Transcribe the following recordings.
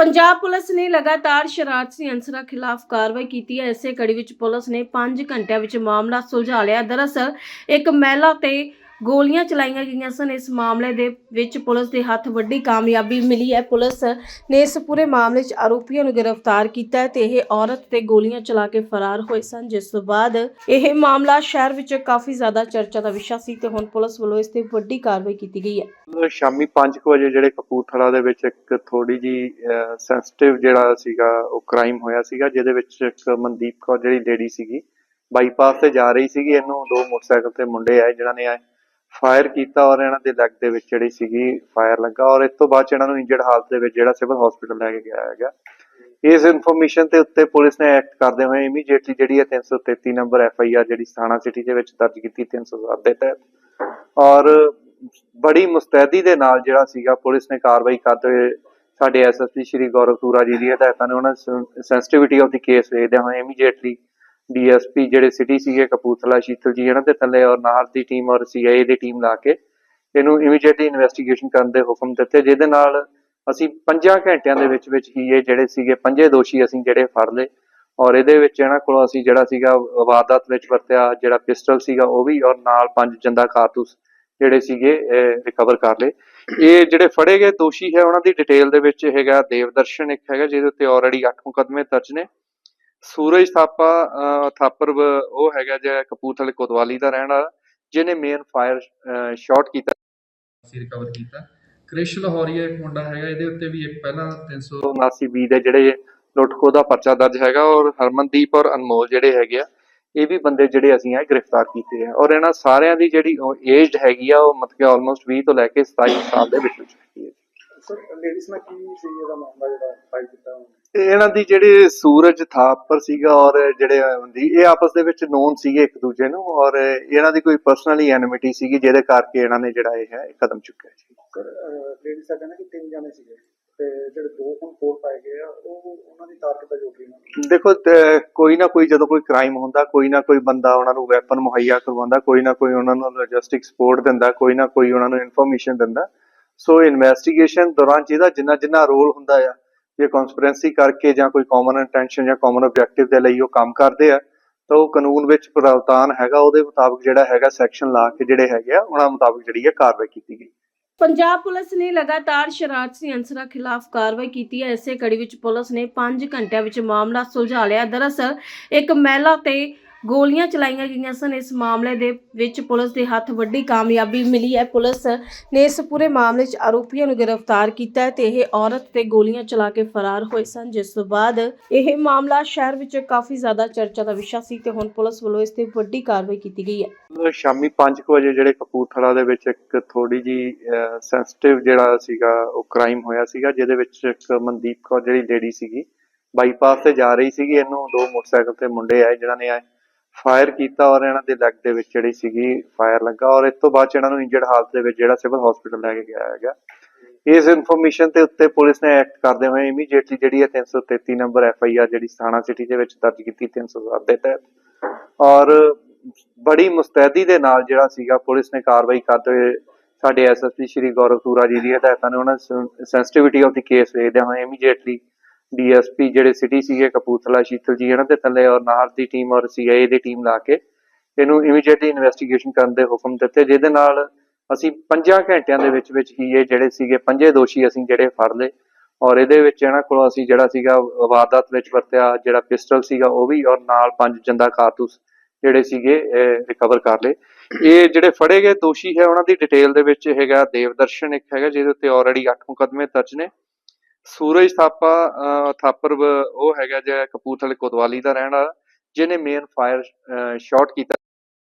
Punjab police ਨੇ ਲਗਾਤਾਰ ਸ਼ਰਾਰਤੀ ਅਨਸਰਾਂ ਖਿਲਾਫ ਕਾਰਵਾਈ ਕੀਤੀ ਹੈ। ਇਸੇ ਕੜੀ ਵਿੱਚ ਪੁਲਿਸ ਨੇ 5 ਘੰਟਿਆਂ ਵਿੱਚ ਮਾਮਲਾ ਸੁਲਝਾ ਲਿਆ। ਦਰਅਸਲ, ਇੱਕ ਮਹਿਲਾ ਤੇ ਗੋਲੀਆਂ ਚਲਾਈਆਂ ਗਈਆਂ ਸਨ। ਇਸ ਮਾਮਲੇ ਦੇ ਵਿੱਚ ਪੁਲਿਸ ਦੇ ਹੱਥ ਵੱਡੀ ਕਾਮਯਾਬੀ ਮਿਲੀ ਹੈ। ਪੁਲਿਸ ਨੇ ਇਸ ਪੂਰੇ ਮਾਮਲੇ 'ਚ ਆਰੋਪੀਆਂ ਨੂੰ ਗ੍ਰਿਫਤਾਰ ਕੀਤਾ ਤੇ ਇਹ ਔਰਤ ਤੇ ਗੋਲੀਆਂ ਚਲਾ ਕੇ ਫਰਾਰ ਹੋਏ ਸਨ। ਜਿਸ ਤੋਂ ਬਾਅਦ ਇਹ ਮਾਮਲਾ ਸ਼ਹਿਰ ਵਿੱਚ ਕਾਫੀ ਜ਼ਿਆਦਾ ਚਰਚਾ ਦਾ ਵਿਸ਼ਾ ਸੀ ਤੇ ਹੁਣ ਪੁਲਿਸ ਵੱਲੋਂ ਇਸ ਤੇ ਵੱਡੀ ਕਾਰਵਾਈ ਕੀਤੀ ਗਈ ਹੈ। ਸ਼ਾਮੀ 5 ਵਜੇ ਜਿਹੜੇ ਕਪੂਰਥਲਾ ਦੇ ਵਿੱਚ ਇੱਕ ਥੋੜੀ ਜੀ ਸੈਂਸਿਟਿਵ ਜਿਹੜਾ ਸੀਗਾ, ਉਹ ਕ੍ਰਾਈਮ ਹੋਇਆ ਸੀਗਾ, ਜਿਹਦੇ ਵਿੱਚ ਇੱਕ ਮਨਦੀਪ ਕੌਰ ਜਿਹੜੀ ਲੇਡੀ ਸੀਗੀ ਬਾਈਪਾਸ ਤੇ ਜਾ ਰਹੀ ਸੀਗੀ। ਇਹਨੂੰ ਦੋ ਮੋਟਰਸਾਈਕਲ ਤੇ ਮੁੰਡੇ ਆਏ ਜਿਨ੍ਹਾਂ ਨੇ ਫਾਇਰ ਕੀਤਾ ਔਰ ਇਹਨਾਂ ਦੇ ਲੈਗ ਦੇ ਵਿੱਚ ਜਿਹੜੀ ਸੀਗੀ ਫਾਇਰ ਲੱਗਾ ਔਰ ਇਸ ਤੋਂ ਬਾਅਦ 'ਚ ਇਹਨਾਂ ਨੂੰ ਇੰਜਰਡ ਹਾਲਤ ਦੇ ਵਿੱਚ ਜਿਹੜਾ ਸਿਵਲ ਹਸਪੀਟਲ ਲੈ ਕੇ ਗਿਆ ਹੈਗਾ। ਇਸ ਇਨਫੋਰਮੇਸ਼ਨ ਤੇ ਉੱਤੇ ਪੁਲਿਸ ਨੇ ਐਕਟ ਕਰਦੇ ਹੋਏ ਇਮੀਡੀਏਟਲੀ ਜਿਹੜੀ ਹੈ 333 ਨੰਬਰ ਐਫ ਆਈ ਆਰ ਜਿਹੜੀ ਥਾਣਾ ਸਿਟੀ ਦੇ ਵਿੱਚ ਦਰਜ ਕੀਤੀ 307 ਦੇ ਤਹਿਤ। ਔਰ ਬੜੀ ਮੁਸਤੈਦੀ ਦੇ ਨਾਲ ਜਿਹੜਾ ਸੀਗਾ ਪੁਲਿਸ ਨੇ ਕਾਰਵਾਈ ਕਰਦੇ ਹੋਏ ਸਾਡੇ ਐਸਐਸਪੀ ਸ਼੍ਰੀ ਗੌਰਵ ਤੂਰਾ ਜੀ ਦੀ ਹਦਾਇਤਾਂ ਨੇ ਉਹਨਾਂ ਸੈਂਸਿਟੀਵਿਟੀ ਆਫ ਦੀ ਕੇਸ ਵੇਖਦੇ ਹੋਏ ਇਮੀਡੀਏਟਲੀ ਡੀਐਸਪੀ ਜਿਹੜੇ ਸਿਟੀ ਸੀਗੇ, ਕਪੂਰਥਲਾ, ਸ਼ੀਤਲ ਜੀ, ਇਹਨਾਂ ਦੇ ਥੱਲੇ ਔਰ ਨਾਲ ਦੀ ਟੀਮ ਔਰ ਸੀਆਈਏ ਦੀ ਟੀਮ ਲਾ ਕੇ ਇਹਨੂੰ ਇਮੀਡੀਏਟਲੀ ਇਨਵੈਸਟੀਗੇਸ਼ਨ ਕਰਨ ਦੇ ਹੁਕਮ ਦਿੱਤੇ, ਜਿਹਦੇ ਨਾਲ ਅਸੀਂ 5 ਘੰਟਿਆਂ ਦੇ ਵਿੱਚ ਵਿੱਚ ਹੀ ਇਹ ਜਿਹੜੇ ਸੀਗੇ, ਪੰਜੇ ਦੋਸ਼ੀ ਅਸੀਂ ਜਿਹੜੇ ਫੜ ਲਏ ਔਰ ਇਹਦੇ ਵਿੱਚ ਇਹਨਾਂ ਕੋਲੋਂ ਅਸੀਂ ਜਿਹੜਾ ਸੀਗਾ ਵਾਰਦਾਤ ਵਿੱਚ ਵਰਤਿਆ, ਜਿਹੜਾ ਪਿਸਟਲ ਸੀਗਾ ਉਹ ਵੀ ਔਰ ਨਾਲ ਪੰਜ ਜੰਦਾ ਕਾਰਤੂਸ ਜਿਹੜੇ ਸੀਗੇ ਰਿਕਵਰ ਕਰ ਲਏ। ਇਹ ਜਿਹੜੇ ਫੜੇ ਗਏ ਦੋਸ਼ੀ ਹੈ, ਉਹਨਾਂ ਦੀ ਡਿਟੇਲ ਦੇ ਵਿੱਚ ਹੈਗਾ ਦੇਵਦਰਸ਼ਨ ਇੱਕ ਹੈਗਾ, ਜਿਹਦੇ ਉੱਤੇ ਆਲਰੇਡੀ 8 ਮੁਕਦਮੇ ਦਰਜ ਨੇ। ਸੂਰਜ ਥਾਪਾ ਥਾਪਰ ਉਹ ਹੈਗਾ ਜਿਹੜਾ ਕਪੂਰਥਲੇ ਕੋਤਵਾਲੀ ਦਾ ਰਹਿਣ ਵਾਲਾ ਜਿਹਨੇ ਮੇਨ ਫਾਇਰ ਸ਼ਾਟ ਕੀਤਾ। ਅਸੀਂ ਰਿਕਵਰ ਕੀਤਾ। ਕ੍ਰਿਸ਼ ਲਾਹੌਰੀਆ ਇੱਕ ਮੁੰਡਾ ਹੈਗਾ ਇਹਦੇ ਉੱਤੇ ਵੀ ਇੱਕ ਪਹਿਲਾਂ 300 79 ਬੀ ਦੇ ਜਿਹੜੇ ਲੁੱਟਖੋ ਦਾ ਪਰਚਾ ਦਰਜ ਹੈਗਾ ਔਰ ਹਰਮਨਦੀਪ ਔਰ ਅਨਮੋਲ ਜਿਹੜੇ ਹੈਗੇ ਆ ਇਹ ਵੀ ਬੰਦੇ ਜਿਹੜੇ ਅਸੀਂ ਆ ਗ੍ਰਿਫਤਾਰ ਕੀਤੇ ਆ। ਔਰ ਇਹਨਾਂ ਸਾਰਿਆਂ ਦੀ ਜਿਹੜੀ ਏਜਡ ਹੈਗੀ ਆ ਉਹ ਮਤਲਬ ਆਲਮੋਸਟ 20 ਤੋਂ ਲੈ ਕੇ 27 ਸਾਲ ਦੇ ਵਿੱਚ ਵਿੱਚ ਹੈਗੀ ਹੈ ਸਰ ਲੇਡੀਜ਼ ਨਾਲ ਕੀ ਸੀ ਇਹਦਾ ਮਾਮਲਾ ਜਿਹੜਾ ਫਾਈਲ ਕੀਤਾ ਉਹਨੇ? ਤੇ ਇਹਨਾਂ ਦੀ ਜਿਹੜੇ ਸੂਰਜ ਥਾਪਰ ਸੀਗਾ ਔਰ ਜਿਹੜੇ ਹੁੰਦੀ ਇਹ ਆਪਸ ਦੇ ਵਿੱਚ ਨੋਨ ਸੀਗੇ ਇੱਕ ਦੂਜੇ ਨੂੰ ਔਰ ਇਹਨਾਂ ਦੀ ਕੋਈ ਪਰਸਨਲੀ ਐਨਿਮਿਟੀ ਸੀਗੀ ਜਿਹਦੇ ਕਰਕੇ ਇਹਨਾਂ ਨੇ ਜਿਹੜਾ ਇਹ ਹੈ ਇਹ ਕਦਮ ਚੁੱਕਿਆ ਜੀ ਸਰ ਲੇਡੀਜ਼ ਦਾ ਕਹਿੰਦਾ ਕਿ ਤਿੰਨ ਜਾਣੇ ਸੀਗੇ ਤੇ ਜਿਹੜੇ ਦੋ ਹੁਣ ਕੋਲ ਪਾਏ ਗਏ ਆ ਉਹ ਉਹਨਾਂ ਦੀ ਤਾਰ ਕਿੱਦਾਂ ਜੋੜ ਰਹੀ ਦੇਖੋ ਤੇ ਕੋਈ ਨਾ ਕੋਈ ਜਦੋਂ ਕੋਈ ਕ੍ਰਾਈਮ ਹੁੰਦਾ ਕੋਈ ਨਾ ਕੋਈ ਬੰਦਾ ਉਹਨਾਂ ਨੂੰ ਵੈਪਨ ਮੁਹੱਈਆ ਕਰਵਾਉਂਦਾ ਕੋਈ ਨਾ ਕੋਈ ਉਹਨਾਂ ਨੂੰ ਲੌਜਿਸਟਿਕ ਸਪੋਰਟ ਦਿੰਦਾ ਕੋਈ ਨਾ ਕੋਈ ਉਹਨਾਂ ਨੂੰ ਇਨਫੋਰਮੇਸ਼ਨ ਦਿੰਦਾ ਸੋ ਇਨਵੈਸਟੀਗੇਸ਼ਨ ਦੌਰਾਨ ਜਿਹਦਾ ਜਿੰਨਾ ਜਿੰਨਾ ਰੋਲ ਹੁੰਦਾ ਆ, ਜੇ ਕਨਸਪੀਰੈਂਸੀ ਕਰਕੇ ਜਾਂ ਕੋਈ ਕਾਮਨ ਇੰਟੈਂਸ਼ਨ ਜਾਂ ਕਾਮਨ ਆਬਜੈਕਟਿਵ ਦੇ ਲਈ ਉਹ ਕੰਮ ਕਰਦੇ ਆ, ਤਾਂ ਉਹ ਕਾਨੂੰਨ ਵਿੱਚ ਪ੍ਰਾਵਧਾਨ ਹੈਗਾ, ਉਹਦੇ ਮੁਤਾਬਕ ਜਿਹੜਾ ਹੈਗਾ ਸੈਕਸ਼ਨ ਲਾ ਕੇ ਜਿਹੜੇ ਹੈਗੇ ਆ, ਉਹਨਾਂ ਮੁਤਾਬਕ ਜਿਹੜੀ ਹੈ ਕਾਰਵਾਈ ਕੀਤੀ ਗਈ। ਪੰਜਾਬ ਪੁਲਿਸ ਨੇ ਲਗਾਤਾਰ ਸ਼ਰਾਰਤੀ ਅਨਸਰਾਂ ਖਿਲਾਫ ਕਾਰਵਾਈ ਕੀਤੀ ਹੈ। ਇਸੇ ਕੜੀ ਵਿੱਚ ਪੁਲਿਸ ਨੇ 5 ਘੰਟਿਆਂ ਵਿੱਚ ਮਾਮਲਾ ਸੁਲਝਾ ਲਿਆ। ਦਰਅਸਲ, ਇੱਕ ਮਹਿਲਾ ਤੇ ਗੋਲੀਆਂ ਚਲਾਈਆਂ ਗਈਆਂ ਸਨ। ਇਸ ਮਾਮਲੇ ਦੇ ਵਿੱਚ ਪੁਲਿਸ ਦੇ ਹੱਥ ਵੱਡੀ ਕਾਮਯਾਬੀ ਮਿਲੀ ਹੈ। ਪੁਲਿਸ ਨੇ ਇਸ ਪੂਰੇ ਮਾਮਲੇ 'ਚ ਆਰੋਪੀਆਂ ਨੂੰ ਗ੍ਰਿਫਤਾਰ ਕੀਤਾ ਹੈ ਤੇ ਇਹ ਔਰਤ ਤੇ ਗੋਲੀਆਂ ਚਲਾ ਕੇ ਫਰਾਰ ਹੋਏ ਸਨ। ਜਿਸ ਤੋਂ ਬਾਅਦ ਇਹ ਮਾਮਲਾ ਸ਼ਹਿਰ ਵਿੱਚ ਕਾਫੀ ਜ਼ਿਆਦਾ ਚਰਚਾ ਦਾ ਵਿਸ਼ਾ ਸੀ ਤੇ ਹੁਣ ਪੁਲਿਸ ਵੱਲੋਂ ਇਸ ਤੇ ਵੱਡੀ ਕਾਰਵਾਈ ਕੀਤੀ ਗਈ ਹੈ। ਸ਼ਾਮੀ 5 ਵਜੇ ਜਿਹੜੇ ਕਪੂਰਥਲਾ ਦੇ ਵਿੱਚ ਇੱਕ ਥੋੜੀ ਜੀ ਸੈਂਸਿਟਿਵ ਜਿਹੜਾ ਸੀਗਾ, ਉਹ ਕ੍ਰਾਈਮ ਹੋਇਆ ਸੀਗਾ, ਜਿਹਦੇ ਵਿੱਚ ਇੱਕ ਮਨਦੀਪ ਕੌਰ ਜਿਹੜੀ ਲੇਡੀ ਸੀਗੀ ਬਾਈਪਾਸ ਤੇ ਜਾ ਰਹੀ ਸੀਗੀ। ਇਹਨੂੰ ਦੋ ਮੋਟਰਸਾਈਕਲ ਤੇ ਮੁੰਡੇ ਆਏ ਜਿਨ੍ਹਾਂ ਨੇ ਫਾਇਰ ਕੀਤਾ ਔਰ ਇਹਨਾਂ ਦੇ ਲੈਗ ਦੇ ਵਿੱਚ ਜਿਹੜੀ ਸੀਗੀ ਫਾਇਰ ਲੱਗਾ ਔਰ ਇਸ ਤੋਂ ਬਾਅਦ ਇਹਨਾਂ ਨੂੰ ਇੰਜਰਡ ਹਾਲਤ ਦੇ ਵਿੱਚ ਜਿਹੜਾ ਸਿਵਲ ਹਸਪੀਟਲ ਲੈ ਕੇ ਗਿਆ ਹੈਗਾ। ਇਸ ਇਨਫੋਰਮੇਸ਼ਨ ਤੇ ਉੱਤੇ ਪੁਲਿਸ ਨੇ ਐਕਟ ਕਰਦੇ ਹੋਏ ਇਮੀਡੀਏਟਲੀ ਜਿਹੜੀ ਹੈ 333 ਨੰਬਰ ਐਫ ਆਈ ਆਰ ਜਿਹੜੀ ਥਾਣਾ ਸਿਟੀ ਦੇ ਵਿੱਚ ਦਰਜ ਕੀਤੀ 307 ਦੇ ਤਹਿਤ। ਔਰ ਬੜੀ ਮੁਸਤੈਦੀ ਦੇ ਨਾਲ ਜਿਹੜਾ ਸੀਗਾ ਪੁਲਿਸ ਨੇ ਕਾਰਵਾਈ ਕਰਦੇ ਹੋਏ ਸਾਡੇ ਐਸਐਸਪੀ ਸ਼੍ਰੀ ਗੌਰਵ ਤੂਰਾ ਜੀ ਦੀ ਹਦਾਇਤਾਂ ਨੇ ਉਹਨਾਂ ਸੈਂਸਿਟੀਵਿਟੀ ਆਫ ਦੀ ਕੇਸ ਵੇਖਦੇ ਹੋਏ ਇਮੀਡੀਏਟਲੀ ਡੀਐਸਪੀ ਜਿਹੜੇ ਸਿਟੀ ਸੀਗੇ, ਕਪੂਰਥਲਾ, ਸ਼ੀਤਲ ਜੀ, ਇਹਨਾਂ ਦੇ ਥੱਲੇ ਔਰ ਨਾਲ ਦੀ ਟੀਮ ਔਰ ਸੀਆਈਏ ਦੀ ਟੀਮ ਲਾ ਕੇ ਇਹਨੂੰ ਇਮੀਡੀਏਟਲੀ ਇਨਵੈਸਟੀਗੇਸ਼ਨ ਕਰਨ ਦੇ ਹੁਕਮ ਦਿੱਤੇ, ਜਿਹਦੇ ਨਾਲ ਅਸੀਂ 5 ਘੰਟਿਆਂ ਦੇ ਵਿੱਚ ਵਿੱਚ ਹੀ ਇਹ ਜਿਹੜੇ ਸੀਗੇ, ਪੰਜੇ ਦੋਸ਼ੀ ਅਸੀਂ ਜਿਹੜੇ ਫੜ ਲਏ ਔਰ ਇਹਦੇ ਵਿੱਚ ਇਹਨਾਂ ਕੋਲੋਂ ਅਸੀਂ ਜਿਹੜਾ ਸੀਗਾ ਵਾਰਦਾਤ ਵਿੱਚ ਵਰਤਿਆ, ਜਿਹੜਾ ਪਿਸਟਲ ਸੀਗਾ ਉਹ ਵੀ ਔਰ ਨਾਲ ਪੰਜ ਜੰਦਾ ਕਾਰਤੂਸ ਜਿਹੜੇ ਸੀਗੇ ਰਿਕਵਰ ਕਰ ਲਏ। ਇਹ ਜਿਹੜੇ ਫੜੇ ਗਏ ਦੋਸ਼ੀ ਹੈ, ਉਹਨਾਂ ਦੀ ਡਿਟੇਲ ਦੇ ਵਿੱਚ ਹੈਗਾ ਦੇਵਦਰਸ਼ਨ ਇੱਕ ਹੈਗਾ, ਜਿਹਦੇ ਉੱਤੇ ਆਲਰੇਡੀ 8 ਮੁਕਦਮੇ ਦਰਜ ਨੇ। ਸੂਰਜ ਥਾਪਾ ਥਾਪਰ ਉਹ ਹੈਗਾ ਜਿਹੜਾ ਕਪੂਰਥਲੇ ਕੋਤਵਾਲੀ ਦਾ ਰਹਿਣ ਵਾਲਾ ਜਿਹਨੇ ਮੇਨ ਫਾਇਰ ਸ਼ਾਟ ਕੀਤਾ।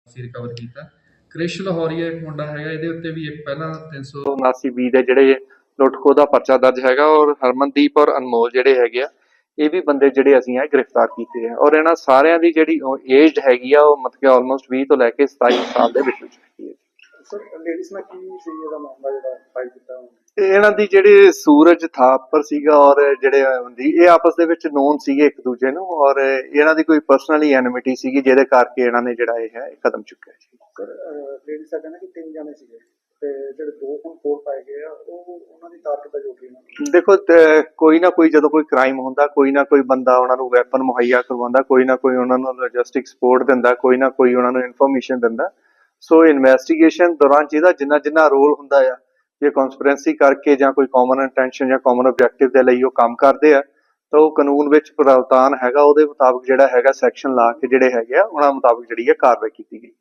ਅਸੀਂ ਰਿਕਵਰ ਕੀਤਾ। ਕ੍ਰਿਸ਼ ਲਾਹੌਰੀਆ ਇੱਕ ਮੁੰਡਾ ਹੈਗਾ ਇਹਦੇ ਉੱਤੇ ਵੀ ਇੱਕ ਪਹਿਲਾਂ 300 79 ਬੀ ਦੇ ਜਿਹੜੇ ਲੁੱਟਖੋ ਦਾ ਪਰਚਾ ਦਰਜ ਹੈਗਾ ਔਰ ਹਰਮਨਦੀਪ ਔਰ ਅਨਮੋਲ ਜਿਹੜੇ ਹੈਗੇ ਆ ਇਹ ਵੀ ਬੰਦੇ ਜਿਹੜੇ ਅਸੀਂ ਆ ਗ੍ਰਿਫਤਾਰ ਕੀਤੇ ਆ। ਔਰ ਇਹਨਾਂ ਸਾਰਿਆਂ ਦੀ ਜਿਹੜੀ ਏਜਡ ਹੈਗੀ ਆ ਉਹ ਮਤਲਬ ਕਿ ਆਲਮੋਸਟ 20 ਤੋਂ ਲੈ ਕੇ 27 ਸਾਲ ਦੇ ਵਿੱਚ ਵਿੱਚ ਹੈਗੀ ਹੈ। ਸਰ ਲੇਡੀਜ਼ ਨਾਲ ਕੀ ਸੀ ਇਹਦਾ ਮਾਮਲਾ ਜਿਹੜਾ ਫਾਈਲ ਕੀਤਾ ਉਹਨੇ? ਤੇ ਇਹਨਾਂ ਦੀ ਜਿਹੜੀ ਸੂਰਜ ਥਾਪਰ ਸੀਗਾ ਔਰ ਜਿਹੜੇ ਹੁੰਦੀ ਇਹ ਆਪਸ ਦੇ ਵਿੱਚ ਨੋਨ ਸੀਗੇ ਇੱਕ ਦੂਜੇ ਨੂੰ ਔਰ ਇਹਨਾਂ ਦੀ ਕੋਈ ਪਰਸਨਲੀ ਐਨਿਮਿਟੀ ਸੀਗੀ ਜਿਹਦੇ ਕਰਕੇ ਇਹਨਾਂ ਨੇ ਜਿਹੜਾ ਇਹ ਹੈ ਇਹ ਕਦਮ ਚੁੱਕਿਆ ਜੀ ਸਰ ਲੇਡੀਜ਼ ਦਾ ਕਹਿੰਦਾ ਕਿ ਤਿੰਨ ਜਾਣੇ ਸੀਗੇ ਤੇ ਜਿਹੜੇ ਦੋ ਹੁਣ ਕੋਲ ਪਾਏ ਗਏ ਆ ਉਹ ਉਹਨਾਂ ਦੀ ਤਾਰ ਕਿੱਦਾਂ ਜੋੜ ਰਹੀ ਉਹਨਾਂ ਦੇਖੋ ਕੋਈ ਨਾ ਕੋਈ ਜਦੋਂ ਕੋਈ ਕ੍ਰਾਈਮ ਹੁੰਦਾ ਕੋਈ ਨਾ ਕੋਈ ਬੰਦਾ ਉਹਨਾਂ ਨੂੰ ਵੈਪਨ ਮੁਹੱਈਆ ਕਰਵਾਉਂਦਾ ਕੋਈ ਨਾ ਕੋਈ ਉਹਨਾਂ ਨੂੰ ਲੌਜਿਸਟਿਕ ਸਪੋਰਟ ਦਿੰਦਾ ਕੋਈ ਨਾ ਕੋਈ ਉਹਨਾਂ ਨੂੰ ਇਨਫੋਰਮੇਸ਼ਨ ਦਿੰਦਾ ਸੋ ਇਨਵੈਸਟੀਗੇਸ਼ਨ ਦੌਰਾਨ ਜਿਹਦਾ ਜਿੰਨਾ ਜਿੰਨਾ ਰੋਲ ਹੁੰਦਾ ਆ, ਜੇ ਕਨਸਪੀਰੈਂਸੀ ਕਰਕੇ ਜਾਂ ਕੋਈ ਕਾਮਨ ਇੰਟੈਂਸ਼ਨ ਜਾਂ ਕਾਮਨ ਆਬਜੈਕਟਿਵ ਦੇ ਲਈ ਉਹ ਕੰਮ ਕਰਦੇ ਆ, ਤਾਂ ਉਹ ਕਾਨੂੰਨ ਵਿੱਚ ਪ੍ਰਾਵਧਾਨ ਹੈਗਾ, ਉਹਦੇ ਮੁਤਾਬਕ ਜਿਹੜਾ ਹੈਗਾ ਸੈਕਸ਼ਨ ਲਾ ਕੇ ਜਿਹੜੇ ਹੈਗੇ ਆ, ਉਹਨਾਂ ਮੁਤਾਬਕ ਜਿਹੜੀ ਹੈ ਕਾਰਵਾਈ ਕੀਤੀ ਗਈ।